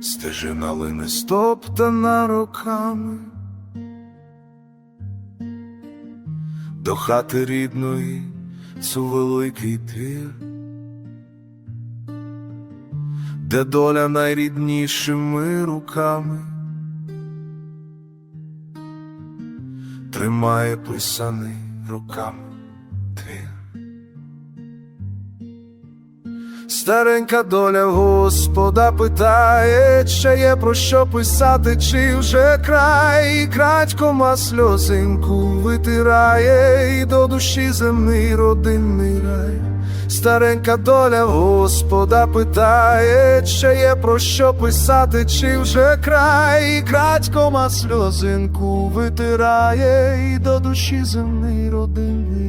стежина лине стоптана роками. До хати рідної цю великий тир, де доля найріднішими руками. Тримає писаний руками Старенька доля Господа питає, чи є про що писати, чи вже край, крадькома сльозинку витирає, і до душі земний родинний рай. Старенька доля Господа питає, чи є про що писати, чи вже край, крадькома сльозинку витирає, і до душі земний родинний